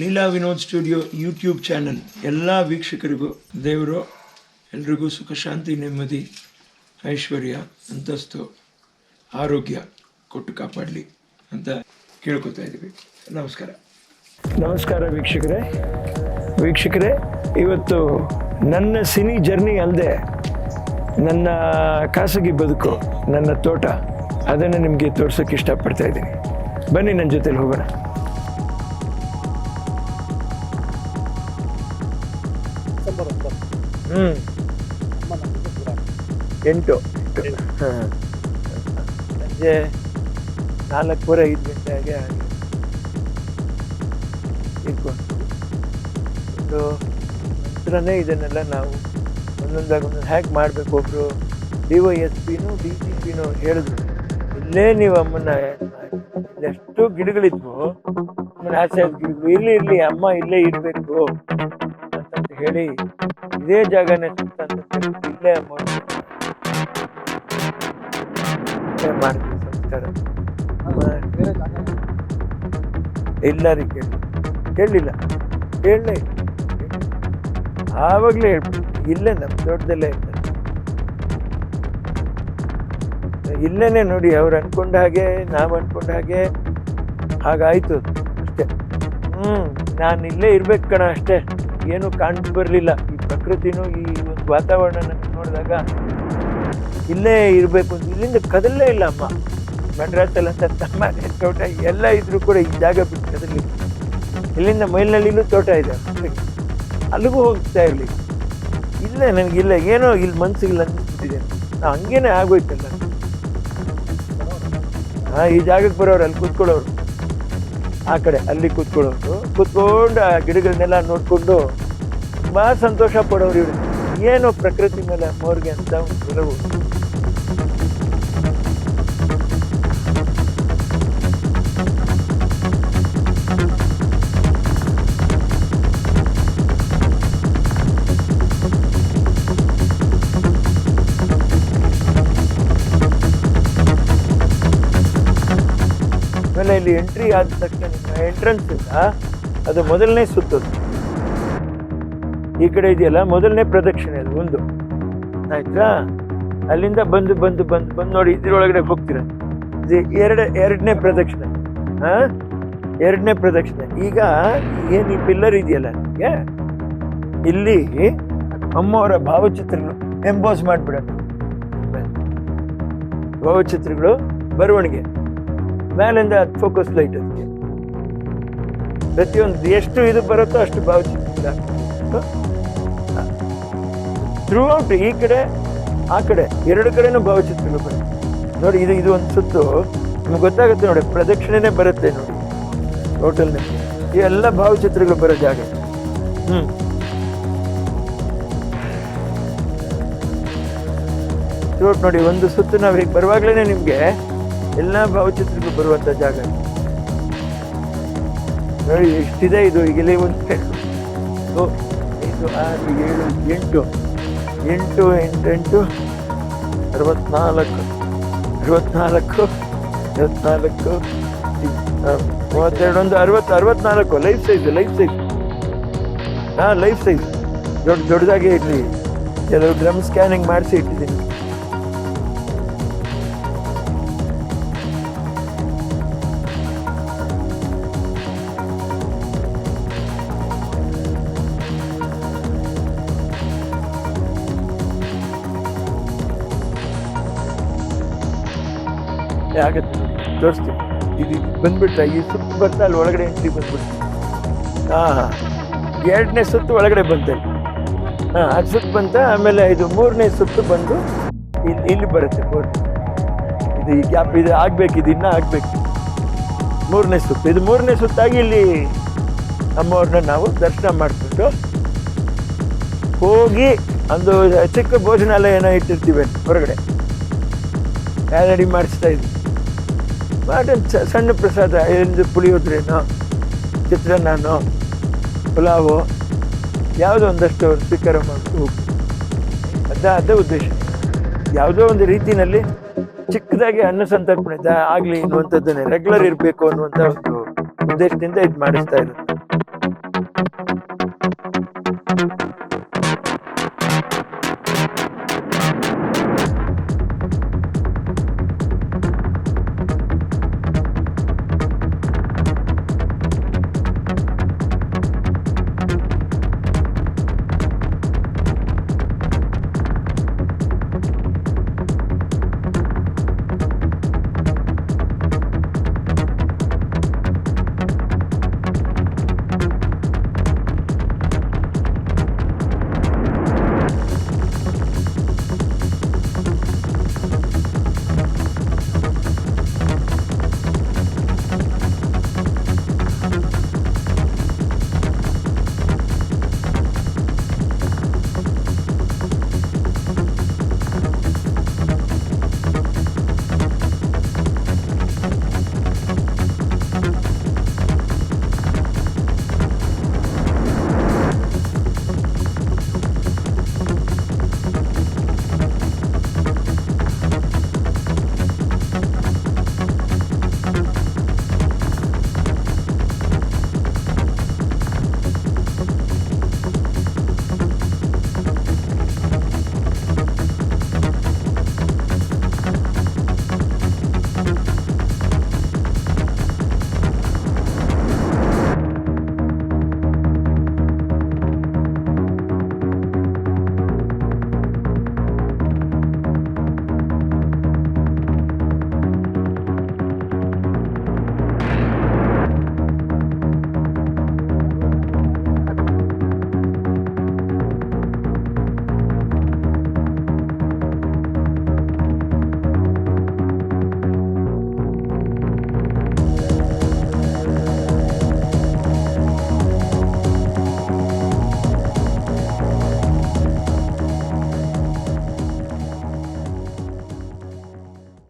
Leela Vinod studio YouTube channel. ಎಲ್ಲ ವೀಕ್ಷಕರಿಗೂ, ದೇವರು, ಎಲ್ರಿಗೂ ಸುಖ, ಶಾಂತಿ, ನೆಮ್ಮದಿ, ಐಶ್ವರ್ಯ, ಅಂತಸ್ತು, ಆರೋಗ್ಯ ಕೊಟ್ಟು ಕಾಪಾಡಲಿ ಅಂತ ಕೇಳ್ಕೊತಾ ಇದ್ದೀವಿ. ನಮಸ್ಕಾರ. ನಮಸ್ಕಾರ ವೀಕ್ಷಕರೇ. ವೀಕ್ಷಕರೇ, ಇವತ್ತು ನನ್ನ ಸಿನಿ ಜರ್ನಿ ಅಲ್ಲದೆ ನನ್ನ ಖಾಸಗಿ ಬದುಕು, ನನ್ನ ತೋಟ, ಅದನ್ನು ನಿಮಗೆ ತೋರ್ಸೋಕ್ಕೆ ಇಷ್ಟಪಡ್ತಾ ಇದ್ದೀನಿ. ಬನ್ನಿ ನನ್ನ ಜೊತೆಲಿ ಹೋಗೋಣ. ಎಂಟು ಹಾಂ ಸಂಜೆ ನಾಲ್ಕೂವರೆ, ಐದು ಗಂಟೆ ಹಾಗೆ ಹಾಗೆ. ಇಟ್ಕೊಂಡು. ನಂತರನೇ ಇದನ್ನೆಲ್ಲ ನಾವು ಒಂದೊಂದಾಗಿ ಒಂದೊಂದು ಹ್ಯಾಕ್ ಮಾಡಬೇಕು ಒಬ್ರು. ಡಿ ವೈ ಎಸ್ ಪಿನೂ ಡಿ ಜಿ ಪಿನೂ ಹೇಳಿದ್ರು. ಇಲ್ಲೇ ನೀವು ಅಮ್ಮನ ಎಷ್ಟು ಗಿಡಗಳಿದ್ವು. ಆಸೆ ಇಲ್ಲಿ ಇರಲಿ ಅಮ್ಮ ಇಲ್ಲೇ ಇರಬೇಕು. ಹೇಳಿ ಇದೇ ಜಾಗನೇ ಕರೆದು ಇಲ್ಲೇ ಮಾಡ್ತೀವಿ ಸಂಸ್ಕಾರ ಎಲ್ಲರಿಗೆ ಕೇಳಲಿಲ್ಲ. ಕೇಳಲೇ ಆವಾಗಲೇ ಹೇಳ್ಬಿಟ್ಟು, ಇಲ್ಲೇ ನಮ್ಮ ತೋಟದಲ್ಲೇ ಇರ್ತಾರೆ ಇಲ್ಲೇನೆ ನೋಡಿ, ಅವ್ರು ಅನ್ಕೊಂಡ ಹಾಗೆ, ನಾವು ಅನ್ಕೊಂಡ ಹಾಗೆ. ಹಾಗಾಯ್ತು ಅಷ್ಟೇ. ಹ್ಞೂ ನಾನು ಇಲ್ಲೇ ಇರ್ಬೇಕು ಕಣ, ಅಷ್ಟೇ. ಏನು ಕಾಣ್ತು ಬರಲಿಲ್ಲ. ಈ ಪ್ರಕೃತಿನೂ ಈ ಒಂದು ವಾತಾವರಣ ನೋಡಿದಾಗ ಇಲ್ಲೇ ಇರಬೇಕು ಇಲ್ಲಿಂದ ಕದಲೇ ಇಲ್ಲ ಅಮ್ಮ. ಮಡ್ರಾಸಲ್ಲಿ ತಮ್ಮ ತೋಟ ಎಲ್ಲ ಇದ್ರೂ ಕೂಡ ಈ ಜಾಗ ಬಿಟ್ಟು ಕದಲಿ ಇಲ್ಲಿಂದ ಮೈಲಿನಲ್ಲಿನೂ ತೋಟ ಇದೆ. ಅಲ್ಲಿಗೂ ಹೋಗ್ತಾ ಇರಲಿ. ಇಲ್ಲೇ ಇಲ್ಲ. ಏನೋ ಇಲ್ಲಿ ಮನ್ಸಿಗೆ ಅನ್ನಿಸ್ಬಿಟ್ಟಿದೆ ನಾ ಹಂಗೇನೆ ಆಗೋಯ್ತಲ್ಲ. ಹಾಂ, ಈ ಜಾಗಕ್ಕೆ ಬರೋರು ಅಲ್ಲಿ ಕೂತ್ಕೊಳ್ಳೋರು. ಆ ಕಡೆ ಅಲ್ಲಿ ಕೂತ್ಕೊಳ್ಳೋರು ಕೂತ್ಕೊಂಡು ಆ ಗಿಡಗಳನ್ನೆಲ್ಲ ನೋಡಿಕೊಂಡು ತುಂಬ ಸಂತೋಷ ಪಡೋರು ಇವರು. ಏನು ಪ್ರಕೃತಿ ಮೇಲೆ ಮೋರ್ಗೆ ಅಂತ ಒಂದು ಒಲವು. ಎಂಟ್ರಿ ಆದ ತಕ್ಷಣ ಎಂಟ್ರೆನ್ಸ್ ಇಂದ ಅದು ಮೊದಲನೇ ಸುತ್ತದು. ಈ ಕಡೆ ಇದೆಯಲ್ಲ, ಮೊದಲನೇ ಪ್ರದಕ್ಷಿಣೆ ಅದು ಒಂದು. ಆಯ್ತಾ? ಅಲ್ಲಿಂದ ಬಂದು ಬಂದು ಬಂದು ಬಂದು ನೋಡಿ, ಇದ್ರೊಳಗಡೆ ಹೋಗ್ತೀರ. ಇದು ಎರಡ, ಎರಡನೇ ಪ್ರದಕ್ಷಿಣೆ. ಹಾ ಎರಡನೇ ಪ್ರದಕ್ಷಿಣೆ. ಈಗ ಏನು ಈ ಪಿಲ್ಲರ್ ಇದೆಯಲ್ಲ ನಿಮಗೆ? ಇಲ್ಲಿ ಅಮ್ಮವರ ಭಾವಚಿತ್ರಗಳು ಎಂಬೋಸ್ ಮಾಡಿಬಿಡೋಣ. ಭಾವಚಿತ್ರಗಳು ಬರವಣಿಗೆ. ಮೇಲಿಂದ ಫೋಕಸ್ ಲೈಟ್ ಅದಕ್ಕೆ ಪ್ರತಿಯೊಂದು ಎಷ್ಟು ಇದು ಬರುತ್ತೋ ಅಷ್ಟು ಭಾವಚಿತ್ರ ಥ್ರೂ ಔಟ್ ಈ ಕಡೆ, ಆ ಕಡೆ, ಎರಡು ಕಡೆನೂ ಭಾವಚಿತ್ರಗಳು ಬರುತ್ತೆ ನೋಡಿ. ಇದು ಇದು ಒಂದು ಸುತ್ತು. ನಿಮ್ಗೆ ಗೊತ್ತಾಗುತ್ತೆ ನೋಡಿ, ಪ್ರದಕ್ಷಿಣೆನೇ ಬರುತ್ತೆ ನೋಡಿ. ಟೋಟಲ್ ಈ ಎಲ್ಲ ಭಾವಚಿತ್ರಗಳು ಬರೋ ಜಾಗ. ಹ್ಮ್. ಥ್ರೂ ನೋಡಿ, ಒಂದು ಸುತ್ತು ನಾವು ಹೀಗೆ ಬರುವಾಗಲೇ ನಿಮಗೆ ಎಲ್ಲ ಭಾವಚಿತ್ರಗಳು ಬರುವಂತ ಜಾಗ. ನೋಡಿ, ಎಷ್ಟಿದೆ ಇದು? ಈಗ ಇಲ್ಲಿ ಒಂದು ಐದು ಆರು, ಏಳು, ಎಂಟು. ಎಂಟು ಎಂಟು ಎಂಟು ಅರವತ್ನಾಲ್ಕು. ಅರವತ್ನಾಲ್ಕು ಅರವತ್ನಾಲ್ಕು, ಮೂವತ್ತೆರಡು, ಒಂದು, ಅರವತ್ತು, ಅರವತ್ನಾಲ್ಕು. ಲೈಫ್ ಸೈಜ್ ಲೈಫ್ ಸೈಜ್ ಹಾಂ ಲೈಫ್ ಸೈಜ್ ದೊಡ್ಡ, ದೊಡ್ಡದಾಗಿ ಇರಲಿ. ಕೆಲವು ಡ್ರಮ್ ಸ್ಕ್ಯಾನಿಂಗ್ ಮಾಡಿಸಿ ಇಟ್ಟಿದ್ದೀನಿ. ಆಗತ್ತೆ. ತೋರಿಸ್ತೀನಿ. ಇದು ಬಂದ್ಬಿಟ್ರೆ ಈ ಸುತ್ತು ಬರ್ತಾ ಅಲ್ಲಿ ಒಳಗಡೆ ಎಂಟ್ರಿ ಬಂದ್ಬಿಟ್ಟು ಹಾಂ ಹಾಂ. ಎರಡನೇ ಸುತ್ತು ಒಳಗಡೆ ಬಂತೆ ಹಾಂ, ಅದು ಸುತ್ತು ಬಂತ, ಆಮೇಲೆ ಇದು ಮೂರನೇ ಸುತ್ತು ಬಂದು ಇಲ್ಲಿ ಇಲ್ಲಿ ಬರುತ್ತೆ ಫೋರ್ ಇದು ಈ ಗ್ಯಾಪ್ ಇದು ಆಗಬೇಕು, ಇದು ಇನ್ನೂ ಆಗಬೇಕು. ಮೂರನೇ ಸುತ್ತು. ಇದು ಮೂರನೇ ಸುತ್ತಾಗಿ ಇಲ್ಲಿ ಅಮ್ಮವ್ರನ್ನ ನಾವು ದರ್ಶನ ಮಾಡಿಬಿಟ್ಟು ಹೋಗಿ ಒಂದು ಚಿಕ್ಕ ಭೋಜನಾಲಯ ಏನೋ ಇಟ್ಟಿರ್ತೀವಿ ಹೊರಗಡೆ. ರೆಡಿ ಮಾಡಿಸ್ತಾ ಇದ್ವಿ ಮಾಡಿ ಸಣ್ಣ ಪ್ರಸಾದ ಎಂದು ಪುಳಿಯೋದ್ರೇನೋ ಚಿತ್ರಾನ್ನನೋ, ಪುಲಾವು, ಯಾವುದೋ ಒಂದಷ್ಟು ಸ್ವೀಕಾರ ಮಾಡಬೇಕು ಅದ, ಅದೇ ಉದ್ದೇಶ. ಯಾವುದೋ ಒಂದು ರೀತಿಯಲ್ಲಿ ಚಿಕ್ಕದಾಗಿ ಅನ್ನ ಸಂತರ್ಪಣೆ ಆಗಲಿ ಅನ್ನುವಂಥದ್ದನ್ನೇ ರೆಗ್ಯುಲರ್ ಇರಬೇಕು ಅನ್ನುವಂಥ ಒಂದು ಉದ್ದೇಶದಿಂದ ಇದು ಮಾಡಿಸ್ತಾ ಇರೋದು.